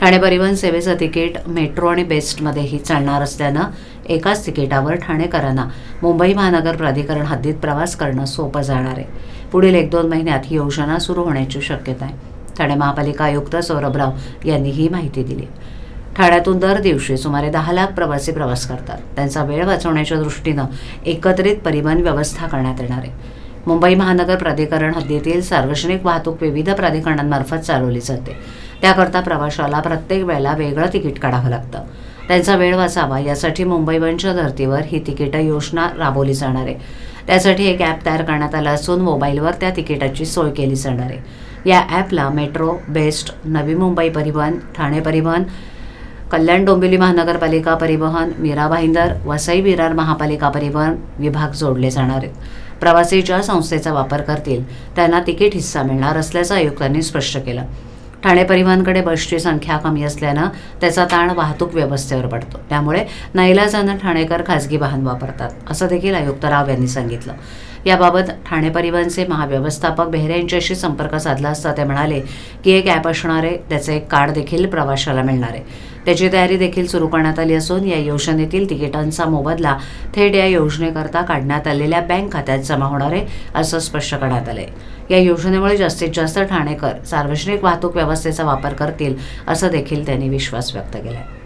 ठाणे परिवहन सेवेचं ticket metro आणि बेस्टमध्येही चालणार असल्यानं एकाच तिकिटावर ठाणेकरांना मुंबई महानगर प्राधिकरण हद्दीत प्रवास करणं सोपं जाणार आहे. पुढील एक दोन महिन्यात ही योजना सुरू होण्याची शक्यता आहे. ठाणे महापालिका आयुक्त सौरभराव यांनी ही माहिती दिली. ठाण्यातून दर दिवशी सुमारे दहा लाख प्रवासी प्रवास करतात. त्यांचा वेळ वाचवण्याच्या दृष्टीनं एकत्रित परिवहन व्यवस्था करण्यात येणार आहे. मुंबई महानगर प्राधिकरण हद्दीतील सार्वजनिक वाहतूक विविध प्राधिकरणांमार्फत चालवली जाते. त्याकरता प्रवाशाला प्रत्येक वेळेला वेगळं तिकीट काढावं लागतं. त्यांचा वेळ वाचावा यासाठी मुंबई वनच्या धर्तीवर ही तिकीटं योजना राबवली जाणार आहे. त्यासाठी एक ॲप तयार करण्यात आलं असून मोबाईलवर त्या तिकिटाची सोय केली जाणार आहे. या ॲपला मेट्रो बेस्ट नवी मुंबई परिवहन ठाणे परिवहन कल्याण डोंबिवली महानगरपालिका परिवहन मीरा भाईंदर वसई विरार महापालिका परिवहन विभाग जोडले जाणार आहेत. प्रवासी ज्या संस्थेचा वापर करतील त्यांना तिकीट हिस्सा मिळणार असल्याचं आयुक्तांनी स्पष्ट केलं. ठाणे परिवहनकडे बसची संख्या कमी असल्यानं त्याचा ताण वाहतूक व्यवस्थेवर पडतो. त्यामुळे नाईलाजानं ठाणेकर खाजगी वाहन वापरतात असं देखील आयुक्त राव यांनी सांगितलं. याबाबत ठाणे परिवहनचे महाव्यवस्थापक बेहरे यांच्याशी संपर्क साधला असता ते म्हणाले की एक ॲप असणार आहे त्याचं एक कार्ड देखील प्रवाशाला मिळणार आहे. त्याची तयारी देखील सुरू करण्यात आली असून या योजनेतील तिकिटांचा मोबदला थेट या योजनेकरता काढण्यात आलेल्या बँक खात्यात जमा होणार आहे असं स्पष्ट करण्यात आलंय. या योजनेमुळे जास्तीत जास्त ठाणेकर सार्वजनिक वाहतूक व्यवस्थेचा वापर करतील असं देखील त्यांनी विश्वास व्यक्त केला आहे